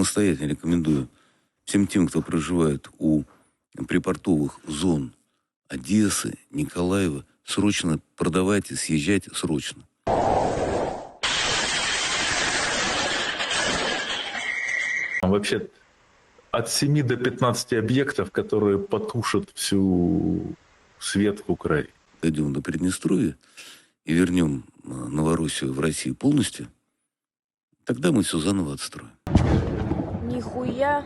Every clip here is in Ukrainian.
настоятельно рекомендую всем тем, кто проживает у припортовых зон Одессы, Николаева, срочно продавайте, съезжайте срочно. Вообще от 7 до 15 объектов, которые потушат всю свет в Украине. Дойдем до Приднестровья и вернем э, Новороссию в Россию полностью, тогда мы все заново отстроим. Нихуя.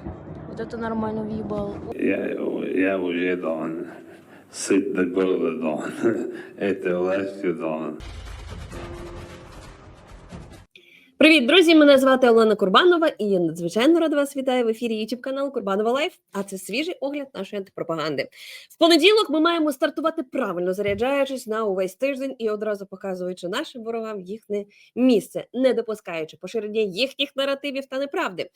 Вот это нормально въебал. Я, я уже дон. Сыт до горла дон. Это властью дон. Привіт, друзі! Мене звати Олена Курбанова, і я надзвичайно рада вас вітаю в ефірі YouTube канал Курбанова Лайф. А це свіжий огляд нашої антипропаганди. В понеділок ми маємо стартувати правильно, заряджаючись на увесь тиждень і одразу показуючи нашим ворогам їхнє місце, не допускаючи поширення їхніх наративів та неправди.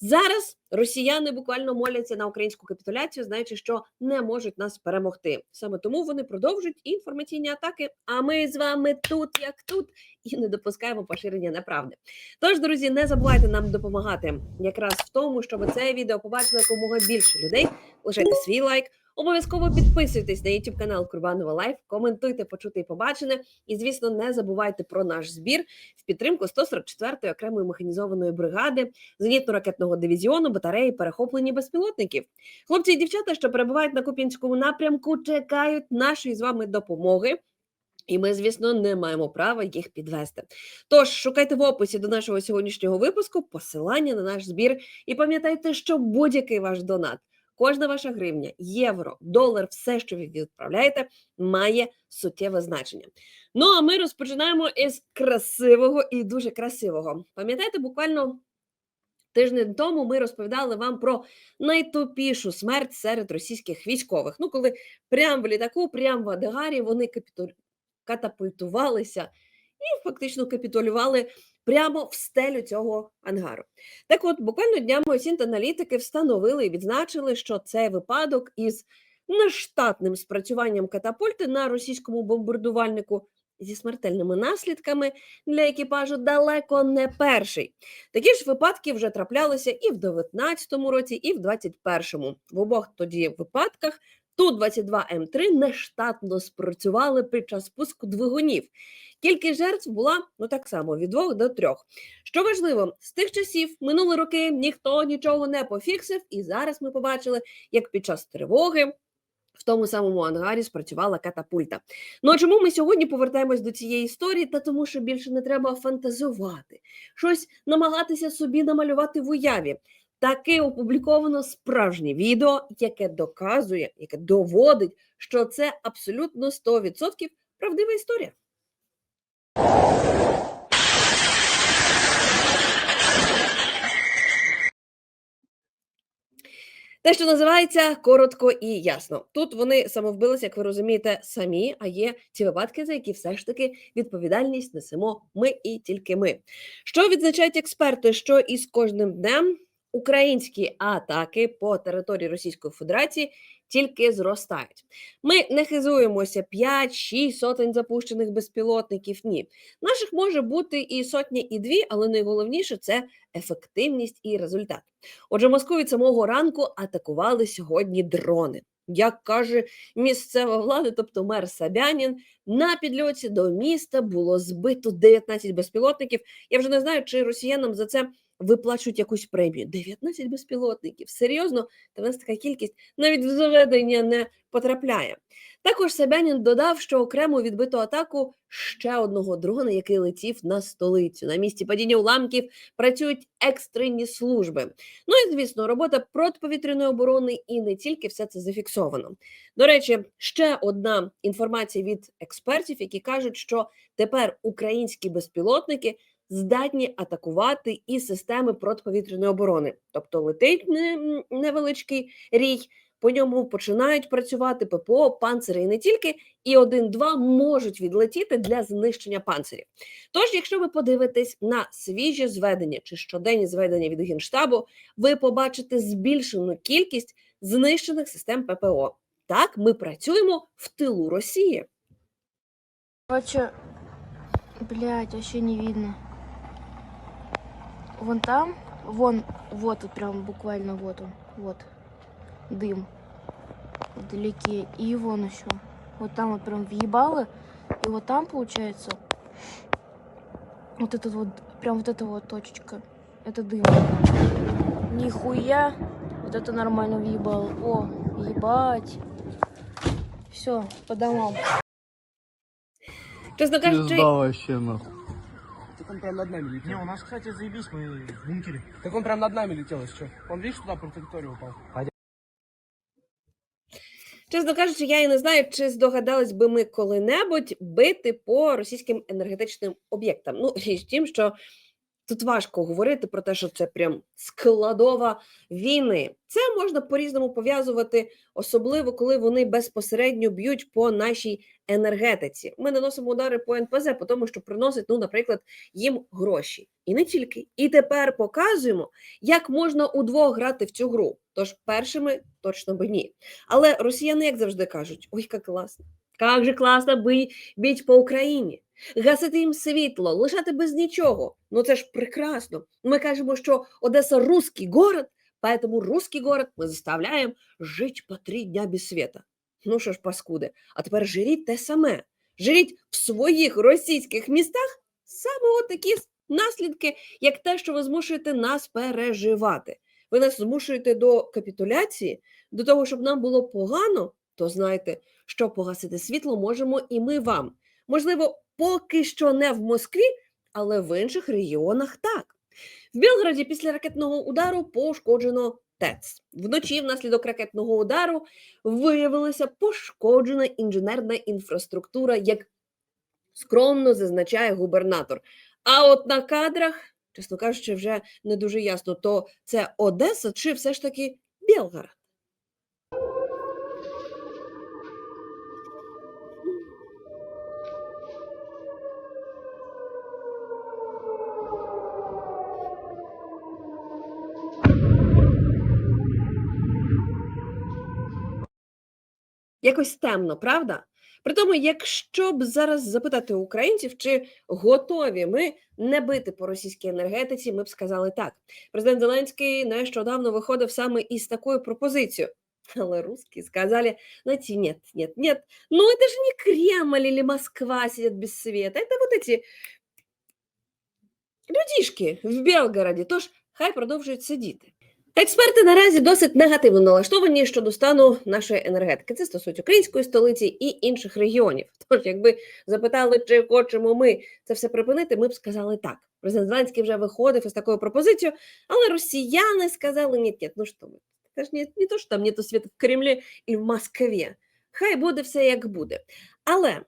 Зараз росіяни буквально моляться на українську капітуляцію, знаючи, що не можуть нас перемогти. Саме тому вони продовжують інформаційні атаки. А ми з вами тут, як тут, і не допускаємо поширення неправди. Тож, друзі, не забувайте нам допомагати якраз в тому, щоб це відео побачили якомога більше людей. Лишайте свій лайк. Обов'язково підписуйтесь на YouTube канал Курбанова Лайф, коментуйте, почути і побачене. І, звісно, не забувайте про наш збір в підтримку 144-ї окремої механізованої бригади, зенітно-ракетного дивізіону, батареї, перехоплені безпілотників. Хлопці і дівчата, що перебувають на Куп'янському напрямку, чекають нашої з вами допомоги. І ми, звісно, не маємо права їх підвести. Тож шукайте в описі до нашого сьогоднішнього випуску посилання на наш збір. І пам'ятайте, що будь-який ваш донат, кожна ваша гривня, євро, долар, все, що ви відправляєте, має суттєве значення. Ну а ми розпочинаємо із красивого і дуже красивого. Пам'ятаєте, буквально. Тиждень тому ми розповідали вам про найтупішу смерть серед російських військових. Ну, коли прямо в літаку, прямо в Адегарі вони катапультувалися і фактично капітулювали прямо в стелю цього ангару. Так от, буквально днями осінт-аналітики встановили і відзначили, що цей випадок із нештатним спрацюванням катапульти на російському бомбардувальнику зі смертельними наслідками для екіпажу далеко не перший. Такі ж випадки вже траплялися і в 19-му році, і в 21-му. В обох тоді випадках Ту-22М3 нештатно спрацювали під час пуску двигунів. Кількість жертв була ну так само від двох до трьох. Що важливо, з тих часів минули роки ніхто нічого не пофіксив, і зараз ми побачили, як під час тривоги. В тому самому ангарі спрацювала катапульта. Ну а чому ми сьогодні повертаємось до цієї історії? Та тому, що більше не треба фантазувати, щось намагатися собі намалювати в уяві. Таки опубліковано справжнє відео, яке доказує, яке доводить, що це абсолютно 100% правдива історія. Те, що називається коротко і ясно. Тут вони самовбилися, як ви розумієте, самі. А є ті випадки, за які все ж таки відповідальність несемо ми і тільки ми. Що відзначають експерти? Що із кожним днем українські атаки по території Російської Федерації тільки зростають. Ми не хизуємося 5-6 сотень запущених безпілотників. Ні, наших може бути і сотні, і дві, але найголовніше це ефективність і результат. Отже, Москву від самого ранку атакували сьогодні дрони. Як каже місцева влада, тобто мер Сабянін, на підльоті до міста було збито 19 безпілотників. Я вже не знаю, чи росіянам за це виплачують якусь премію. 19 безпілотників. Серйозно, та в нас така кількість навіть в заведення не потрапляє. Також Собянін додав, що окремо відбито атаку ще одного дрона, який летів на столицю. На місці падіння уламків працюють екстрені служби. Ну і звісно, робота протиповітряної оборони і не тільки все це зафіксовано. До речі, ще одна інформація від експертів, які кажуть, що тепер українські безпілотники здатні атакувати і системи протиповітряної оборони. Тобто летить не- невеличкий рій, по ньому починають працювати ППО, панцири і не тільки, і один-два можуть відлетіти для знищення панцирів. Тож, якщо ви подивитесь на свіжі зведення чи щоденні зведення від Генштабу, ви побачите збільшену кількість знищених систем ППО. Так, ми працюємо в тилу Росії. Короче, блядь, вообще не видно. Вон там Вон, вот тут прям буквально вот он, вот дым вдалеке. И вон еще. Вот там вот прям въебало. И вот там получается вот этот вот, прям вот эта вот точечка. Это дым. Нихуя. Вот это нормально въебало. О, ебать. Все, по домам. Кажучи, Пизда вообще, нахуй. Он прям над нами летел. Не, у нас, кстати, заебись, мы в бункере. Так он прям над нами летел, если что. Он, видишь, туда по траектории упал. Чесно кажучи, я і не знаю, чи здогадались би ми коли-небудь бити по російським енергетичним об'єктам. Ну, річ тім, що тут важко говорити про те, що це прям складова війни. Це можна по-різному пов'язувати, особливо коли вони безпосередньо б'ють по нашій енергетиці. Ми наносимо удари по НПЗ, по тому, що приносить, ну, наприклад, їм гроші. І не тільки. І тепер показуємо, як можна удвох грати в цю гру. Тож першими точно би ні. Але росіяни, як завжди кажуть, ой, як класно. Як же класно би біть по Україні, гасити їм світло, лишати без нічого. Ну це ж прекрасно. Ми кажемо, що Одеса русский город, поэтому русский город ми заставляємо жити по три дня без світа. Ну що ж, паскуди, а тепер жиріть те саме. Жиріть в своїх російських містах саме от такі наслідки, як те, що ви змушуєте нас переживати. Ви нас змушуєте до капітуляції, до того, щоб нам було погано, то знайте, що погасити світло можемо і ми вам. Можливо, поки що не в Москві, але в інших регіонах так. В Білграді після ракетного удару пошкоджено ТЕЦ. Вночі внаслідок ракетного удару виявилася пошкоджена інженерна інфраструктура, як скромно зазначає губернатор. А от на кадрах, чесно кажучи, вже не дуже ясно, то це Одеса чи все ж таки Білгород? Якось темно, правда? Притому, якщо б зараз запитати українців, чи готові ми не бити по російській енергетиці, ми б сказали так. Президент Зеленський нещодавно виходив саме із такою пропозицією. Але русские сказали, знаете, нет, нет, нет, ну это же не Кремль или Москва сидят без света, это вот эти людишки в Белгороді, тож хай продовжують сидіти. Експерти наразі досить негативно налаштовані щодо стану нашої енергетики. Це стосується української столиці і інших регіонів. Тож, якби запитали, чи хочемо ми це все припинити, ми б сказали так. Президент Зеленський вже виходив із такою пропозицією, але росіяни сказали: ні, ні, ну що ми? Це ж не, не то, що там нету світу в Кремлі і в Москві. Хай буде все як буде. Але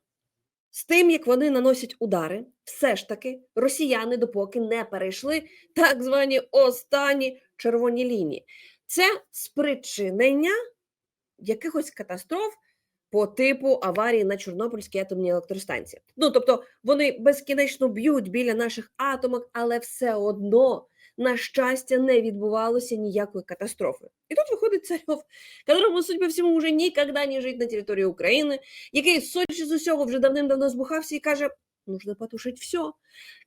з тим, як вони наносять удари, все ж таки росіяни допоки не перейшли так звані останні червоні лінії. Це спричинення якихось катастроф по типу аварії на Чорнобильській атомній електростанції. Ну тобто вони безкінечно б'ють біля наших атомок, але все одно, на щастя, не відбувалося ніякої катастрофи. І тут виходить царьов, которому, судя по всьому, вже ніколи не жить на території України, який, судячи з усього, вже давним-давно збухався і каже: нужно потушити все.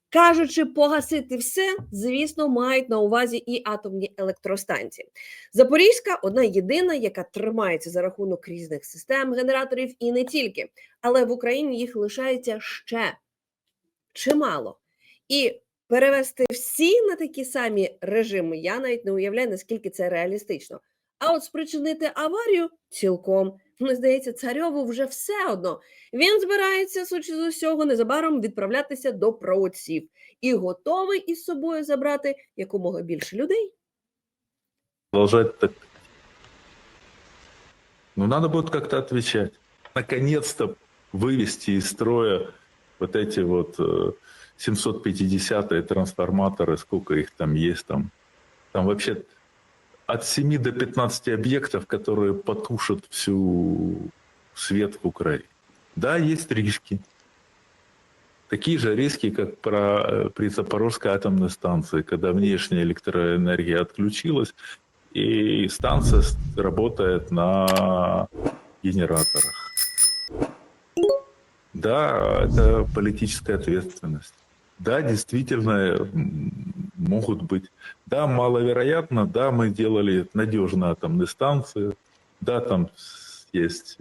Кажучи, погасити все, звісно, мають на увазі і атомні електростанції. Запорізька одна єдина, яка тримається за рахунок різних систем, генераторів і не тільки. Але в Україні їх лишається ще чимало. І перевести всі на такі самі режими, я навіть не уявляю, наскільки це реалістично. А от спричинити аварію цілком. Мені здається, царьову вже все одно. Він збирається, судячи з усього, незабаром відправлятися до праотців і готовий із собою забрати якомога більше людей. продолжать так. Ну, надо будет как-то отвечать. Наконец-то вывести из строя вот эти вот э, 750-е трансформаторы, сколько их там есть там. Там вообще от 7 до 15 объектов, которые потушат всю свет в Украине. Да, есть риски. Такие же риски, как про, э, при Запорожской атомной станции, когда внешняя электроэнергия отключилась, и станция работает на генераторах. Да, это политическая ответственность. Да, действительно, м, могут быть. Да, маловероятно, да, мы делали надежные атомные станции, да, там с- есть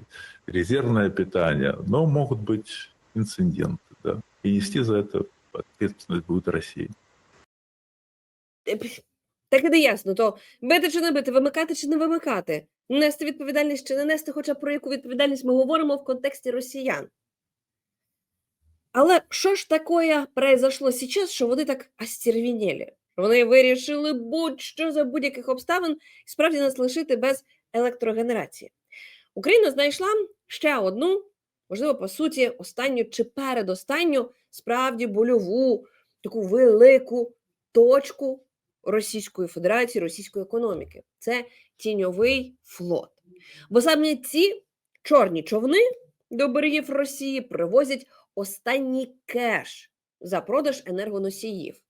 резервное питание, но могут быть инциденты, да. И нести за это ответственность будет Россия. Е, п- Так і не ясно, то бити чи не бити, вимикати чи не вимикати, нести відповідальність чи не нести, хоча про яку відповідальність ми говоримо в контексті росіян. Але що ж таке произошло сейчас, що вони так остервінєлі? Вони вирішили будь-що за будь-яких обставин справді нас лишити без електрогенерації. Україна знайшла ще одну, можливо, по суті, останню чи передостанню справді больову, таку велику точку Російської Федерації, російської економіки. Це тіньовий флот. Бо саме ці чорні човни до берегів Росії привозять останній кеш за продаж енергоносіїв.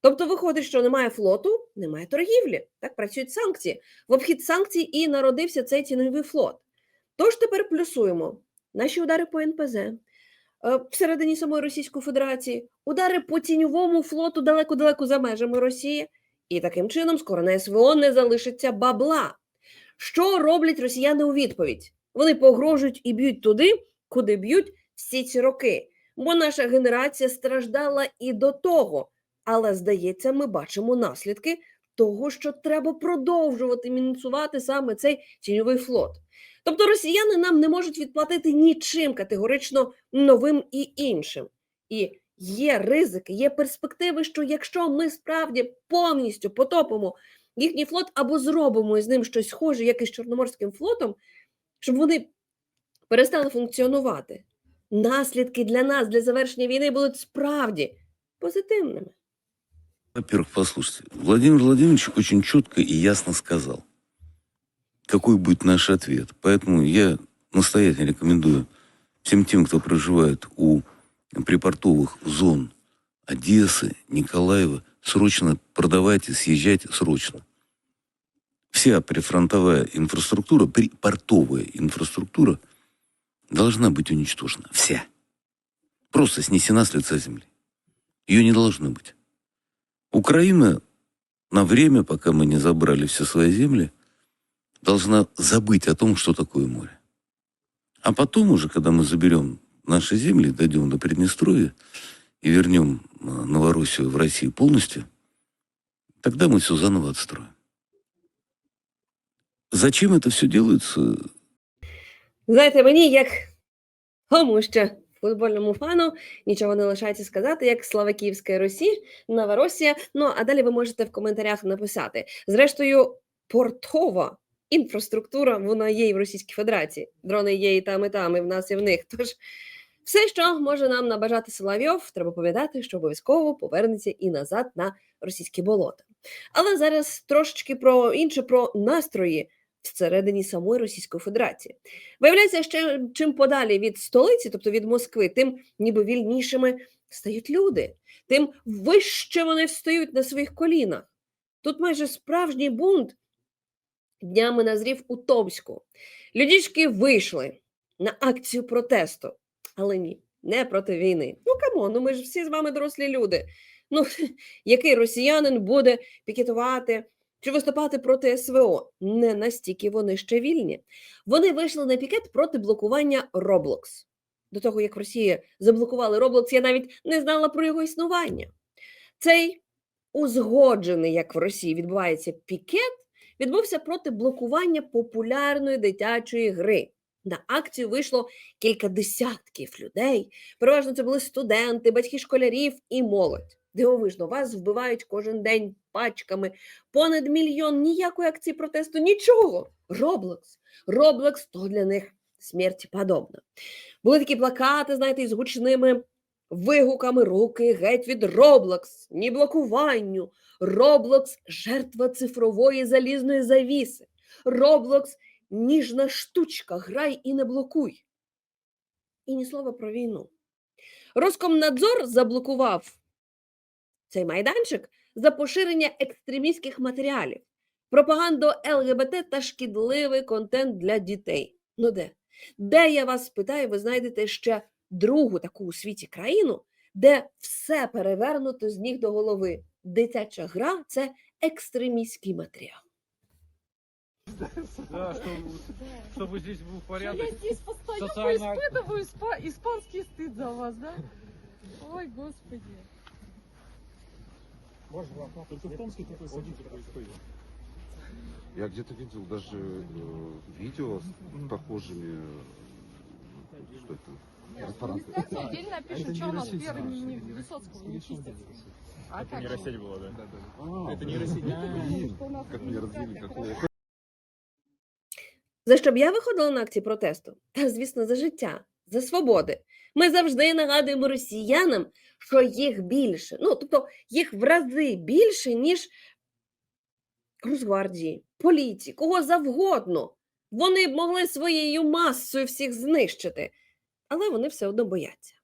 Тобто виходить, що немає флоту, немає торгівлі. Так працюють санкції. В обхід санкцій і народився цей тіньовий флот. Тож тепер плюсуємо наші удари по НПЗ, е, всередині самої Російської Федерації, удари по тіньовому флоту далеко-далеко за межами Росії, і таким чином скоро на СВО не залишиться бабла. Що роблять росіяни у відповідь? Вони погрожують і б'ють туди, куди б'ють всі ці роки. Бо наша генерація страждала і до того. Але, здається, ми бачимо наслідки того, що треба продовжувати мінусувати саме цей тіньовий флот. Тобто росіяни нам не можуть відплатити нічим категорично новим і іншим. І є ризики, є перспективи, що якщо ми справді повністю потопимо їхній флот або зробимо із ним щось схоже, як із Чорноморським флотом, щоб вони перестали функціонувати, наслідки для нас, для завершення війни будуть справді позитивними. Во-первых, послушайте, Владимир Владимирович очень четко и ясно сказал, какой будет наш ответ. Поэтому я настоятельно рекомендую всем тем, кто проживает у припортовых зон Одессы, Николаева, срочно продавайте, съезжайте срочно. Вся прифронтовая инфраструктура, припортовая инфраструктура должна быть уничтожена. Вся. Просто снесена с лица земли. Ее не должно быть. Украина на время, пока мы не забрали все свои земли, должна забыть о том, что такое море. А потом уже, когда мы заберем наши земли, дойдем до Приднестровья и вернем э, Новороссию в Россию полностью, тогда мы все заново отстроим. Зачем это все делается, Знаєте, мені як кому ще футбольному фану нічого не лишається сказати, як слава Київської Русі, Новоросія. Ну а далі ви можете в коментарях написати. Зрештою, портова інфраструктура вона є і в Російській Федерації. Дрони є і там, і там, і в нас, і в них. Тож все, що може нам набажати Соловйов, треба повідати, що обов'язково повернеться і назад на російські болота. Але зараз трошечки про інше, про настрої всередині самої Російської Федерації. Виявляється, що чим подалі від столиці, тобто від Москви, тим ніби вільнішими стають люди, тим вище вони встають на своїх колінах. Тут майже справжній бунт днями назрів у Томську. Людічки вийшли на акцію протесту, але ні, не проти війни. Ну камон, ну ми ж всі з вами дорослі люди. Ну, який росіянин буде пікетувати чи виступати проти СВО? Не настільки вони ще вільні. Вони вийшли на пікет проти блокування Roblox. До того, як Росія заблокували Roblox, я навіть не знала про його існування. Цей узгоджений, як в Росії відбувається пікет, відбувся проти блокування популярної дитячої гри. На акцію вийшло кілька десятків людей. Переважно це були студенти, батьки школярів і молодь. Дивовижно, вас вбивають кожен день пачками. Понад мільйон ніякої акції протесту, нічого. Roblox. Roblox то для них смерті подобно. Були такі плакати, знаєте, із гучними вигуками руки геть від Roblox, ні блокуванню. Roblox – жертва цифрової залізної завіси. Roblox – ніжна штучка, грай і не блокуй. І ні слова про війну. Роскомнадзор заблокував цей майданчик за поширення екстремістських матеріалів, пропаганду ЛГБТ та шкідливий контент для дітей. Ну де? Де я вас питаю, ви знайдете ще другу таку у світі країну, де все перевернуто з ніг до голови. Дитяча гра це екстремістський матеріал. Да, чтобы, чтобы здесь был Я порядок. здесь постоянно Социально- испытываю испа- испанский стыд за вас, да? Ой, господи. Только в Томске такой садится происходит. Я где-то видел даже э, видео с похожими, э, что это, ресторан. Кстати, отдельно пишут, что у нас первый не, не Высоцкого не чистят. А как? Нейросеть была, да? А, Это нейросеть. блин, Что у нас как не меня чистят, развили, как какого раз- За що б я виходила на акції протесту? Та, звісно, за життя, за свободи. Ми завжди нагадуємо росіянам, що їх більше. Ну, тобто їх в рази більше, ніж Росгвардії, поліції, кого завгодно. Вони б могли своєю масою всіх знищити, але вони все одно бояться.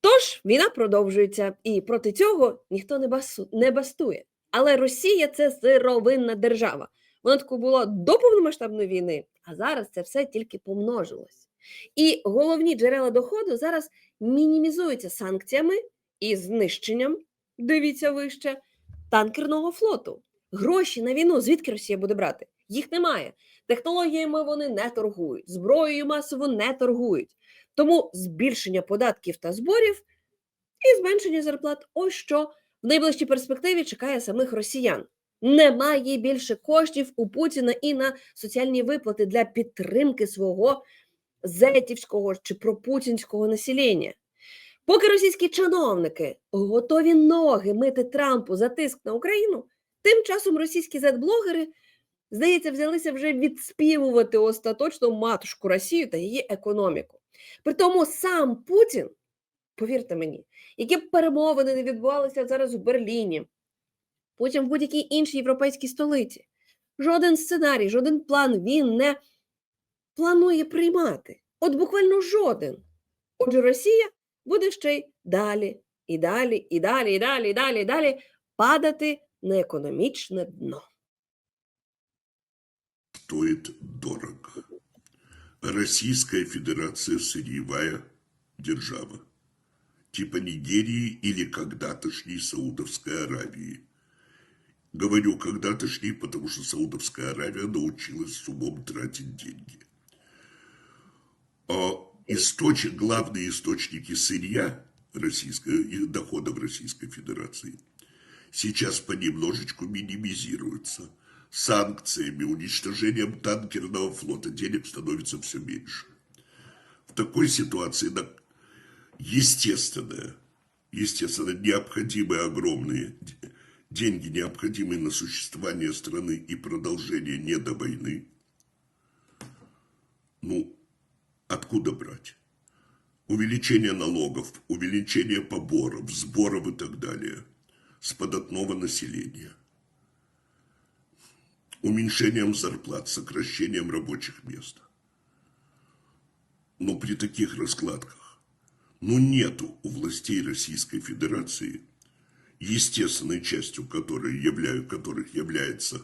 Тож війна продовжується, і проти цього ніхто не, басу, не бастує. Але Росія це сировинна держава. Воно таке було до повномасштабної війни, а зараз це все тільки помножилось. І головні джерела доходу зараз мінімізуються санкціями і знищенням, дивіться вище, танкерного флоту. Гроші на війну, звідки Росія буде брати? Їх немає. Технологіями вони не торгують, зброєю масово не торгують. Тому збільшення податків та зборів і зменшення зарплат ось що в найближчій перспективі чекає самих росіян. Немає більше коштів у Путіна і на соціальні виплати для підтримки свого зетівського чи пропутінського населення. Поки російські чиновники готові ноги мити Трампу за тиск на Україну, тим часом російські зет-блогери, здається, взялися вже відспівувати остаточно матушку Росію та її економіку. Притому сам Путін, повірте мені, які б перемовини не відбувалися зараз в Берліні, потім в будь-якій іншій європейській столиці. Жоден сценарій, жоден план він не планує приймати. От буквально жоден. Отже, Росія буде ще й далі, і далі, і далі, і далі, і далі, і далі падати на економічне дно. стоит дорого. Российская Федерация сырьевая держава, типа Нигерии или когда-тошней Саудовской Аравии. Говорю когда-тошней, потому что Саудовская Аравия научилась с умом тратить деньги. Источник, главные источники сырья российской, доходов Российской Федерации сейчас понемножечку минимизируются. Санкциями, уничтожением танкерного флота денег становится все меньше. В такой ситуации естественное, естественно, необходимые огромные деньги, необходимые на существование страны и продолжение не до войны, ну, откуда брать? Увеличение налогов, увеличение поборов, сборов и так далее с податного населения уменьшением зарплат, сокращением рабочих мест. Но при таких раскладках, ну нету у властей Российской Федерации, естественной частью которой являю, которых является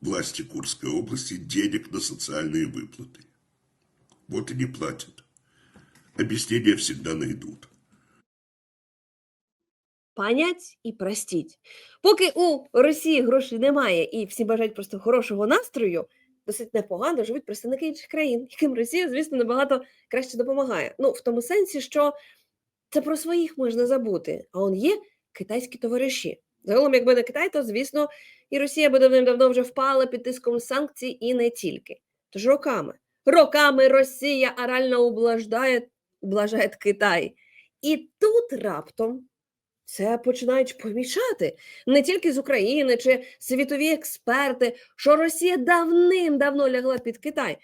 власти Курской области, денег на социальные выплаты. Вот и не платят. Объяснения всегда найдут. Панять і простіть. Поки у Росії грошей немає і всі бажають просто хорошого настрою, досить непогано живуть представники інших країн, яким Росія, звісно, набагато краще допомагає. Ну, в тому сенсі, що це про своїх можна забути. А он є китайські товариші. Загалом, якби не Китай, то звісно, і Росія би давним-давно вже впала під тиском санкцій і не тільки. Тож роками, роками Росія орально ублаждає, ублажає Китай. І тут раптом це починають помічати не тільки з України чи світові експерти, що Росія давним-давно лягла під Китай.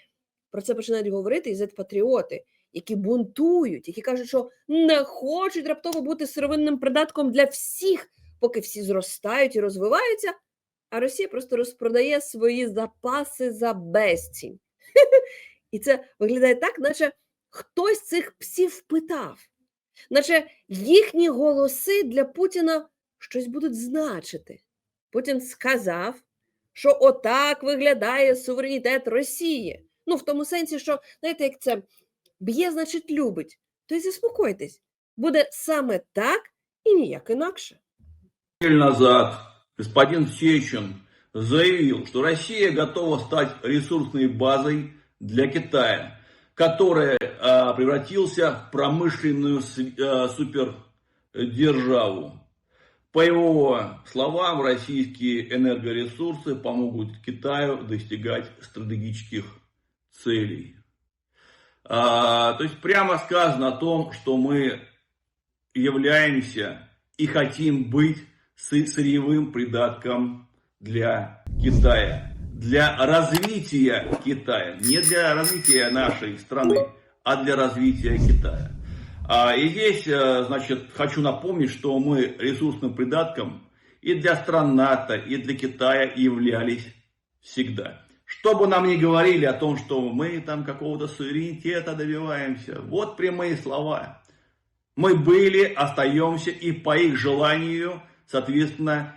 Про це починають говорити і зет-патріоти, які бунтують, які кажуть, що не хочуть раптово бути сировинним придатком для всіх, поки всі зростають і розвиваються, а Росія просто розпродає свої запаси за безцінь. І це виглядає так, наче хтось цих псів питав наче їхні голоси для Путіна щось будуть значити. Путін сказав, що отак виглядає суверенітет Росії. Ну, в тому сенсі, що, знаєте, як це б'є, значить, любить. То й заспокойтесь. буде саме так і ніяк інакше. назад господин Сечин заявил, что Россия готова стать ресурсной базой для Китая, который а, превратился в промышленную а, супердержаву. По его словам, российские энергоресурсы помогут Китаю достигать стратегических целей. А, то есть прямо сказано о том, что мы являемся и хотим быть сы- сырьевым придатком для Китая, для развития Китая, не для развития нашей страны, а для развития Китая. А, И здесь, э, значит, хочу напомнить, что мы ресурсным придатком и для стран НАТО, и для Китая являлись всегда. Что бы нам ни говорили о том, что мы там какого-то суверенитета добиваемся, вот прямые слова. Мы были, остаемся и по их желанию, соответственно,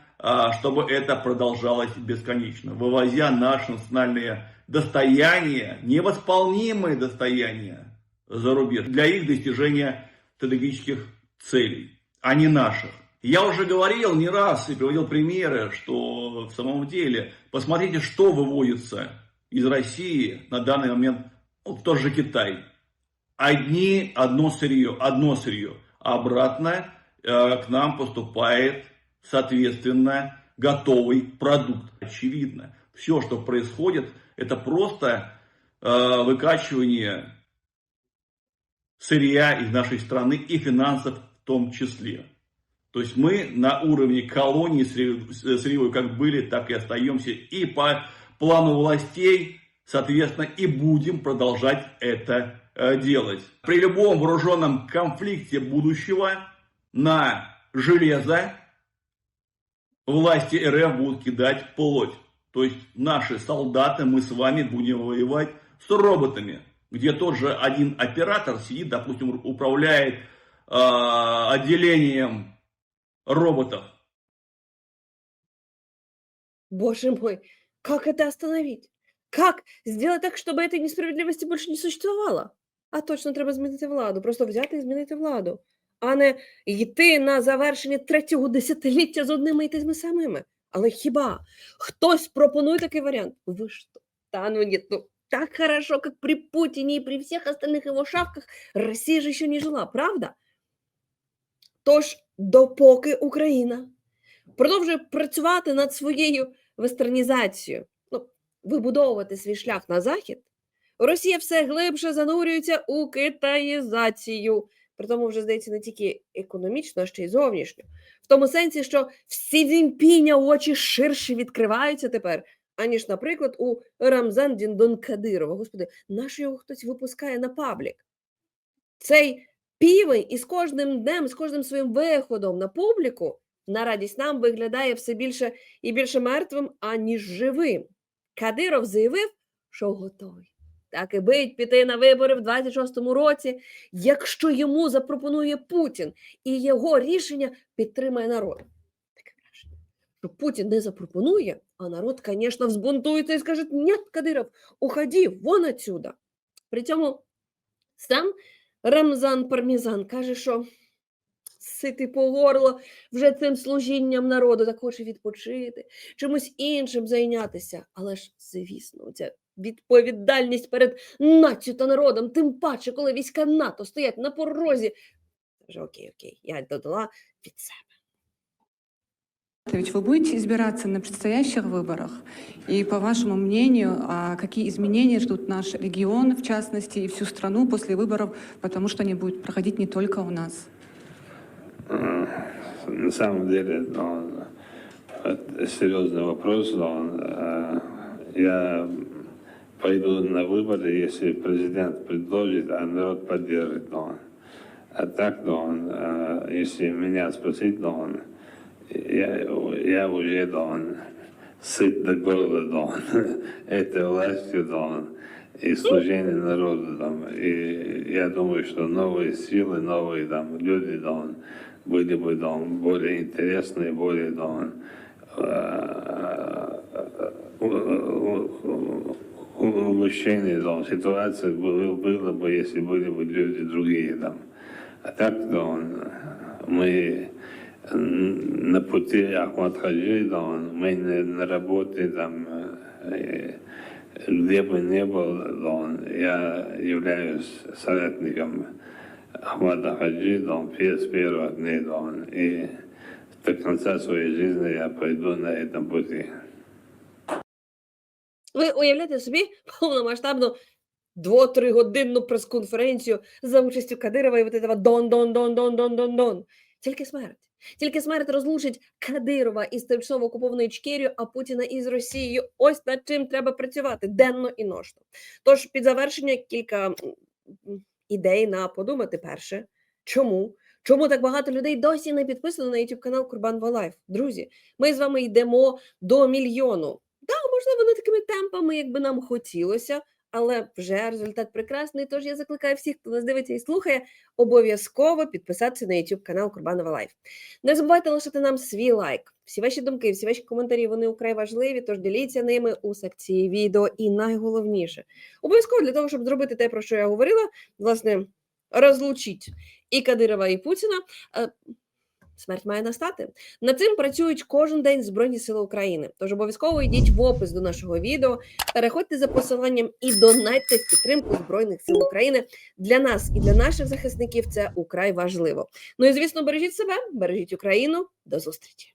чтобы это продолжалось бесконечно, вывозя наши национальные достояния, невосполнимые достояния за рубеж для их достижения стратегических целей, а не наших. Я уже говорил не раз и приводил примеры, что в самом деле, посмотрите, что выводится из России на данный момент, ну, тот же Китай. Одни, одно сырье, одно сырье. А обратно э, к нам поступает, соответственно, готовый продукт. Очевидно. Все, что происходит, это просто э, выкачивание сырья из нашей страны и финансов в том числе. То есть мы на уровне колонии сырьевой, сырьевой как были, так и остаемся. И по плану властей, соответственно, и будем продолжать это э, делать. При любом вооруженном конфликте будущего на железо власти РФ будут кидать плоть. То есть наши солдаты, мы с вами будем воевать с роботами, где тот же один оператор сидит, допустим, управляет э, отделением роботов. Боже мой, как это остановить? Как сделать так, чтобы этой несправедливості більше не существувало? А точно треба змінити владу, просто взяти і змінити владу, А не йти на завершення третього десятиліття з одними і тими самими. Але хіба хтось пропонує такий варіант? Ви що? Та ну ні, ну так хорошо, как при Путине и при всех остальных его шавках, Росія же еще не жила, правда? Тож, допоки Україна продовжує працювати над своєю вестернізацією, ну, вибудовувати свій шлях на захід, Росія все глибше занурюється у китаїзацію. При тому вже здається не тільки економічно, а ще й зовнішньо. В тому сенсі, що всі Цзіньпіня очі ширше відкриваються тепер, аніж, наприклад, у Рамзан Діндон Кадирова. Господи, нащо його хтось випускає на паблік? Цей півень із кожним днем, з кожним своїм виходом на публіку на радість нам виглядає все більше і більше мертвим, аніж живим. Кадиров заявив, що готовий. Так і бить піти на вибори в 26-му році, якщо йому запропонує Путін, і його рішення підтримає народ. Таке враження, що Путін не запропонує, а народ, звісно, взбунтується і скаже: ні, Кадиров, уходи, вон отсюда. При цьому сам Рамзан Пармізан каже, що сити по горло вже цим служінням народу, так хоче відпочити, чимось іншим зайнятися. Але ж, звісно, ця відповідальність перед нацією та народом, тим паче, коли війська НАТО стоять на порозі. Вже окей, окей, я додала від себе. Ведь вы будете избираться на предстоящих выборах. И по вашему мнению, а какие изменения ждут наш регион, в частности, и всю страну после выборов, потому что они будут проходить не только у нас? На самом деле, ну, это серьезный вопрос. но, э, Я пойду на выборы, если президент предложит, а народ поддержит. но, А так, но, э, если меня спросить, но, я, я уже дон, сыт до горла дон, этой властью дон и служение народу там. И я думаю, что новые силы, новые там люди дон, были бы там более интересные, более там улучшение там, ситуации было, было бы, если были бы люди другие там. А так, он, мы на пути Ахмад Хаджи, да, он, мы на, на работе там, э, где бы ни был, он, я являюсь соратником Ахмада Хаджи, он, с дня, да, он, и до конца своей жизни я пойду на этом пути. Ви уявляєте собі повномасштабну 2-3 годинну прес-конференцію за участю Кадирова і вот этого дон дон дон дон дон дон дон Тільки смерть. Тільки смерть розлучить Кадирова із тимчасово окупованою Ічкерією, а Путіна із Росією. Ось над чим треба працювати денно і ношно. Тож під завершення кілька ідей на подумати перше. Чому? Чому так багато людей досі не підписано на YouTube канал Курбан Валайф? Друзі, ми з вами йдемо до мільйону. Да, можливо, не такими темпами, як би нам хотілося, але вже результат прекрасний. Тож я закликаю всіх, хто нас дивиться і слухає, обов'язково підписатися на YouTube канал Курбанова Лайф. Не забувайте лишити нам свій лайк. Всі ваші думки, всі ваші коментарі вони украй важливі, тож діліться ними у секції відео. І найголовніше, обов'язково для того, щоб зробити те, про що я говорила, власне, розлучіть і Кадирова, і Путіна. Смерть має настати. Над цим працюють кожен день Збройні Сили України. Тож обов'язково йдіть в опис до нашого відео, переходьте за посиланням і донайте в підтримку Збройних сил України. Для нас і для наших захисників це украй важливо. Ну і звісно, бережіть себе, бережіть Україну. До зустрічі.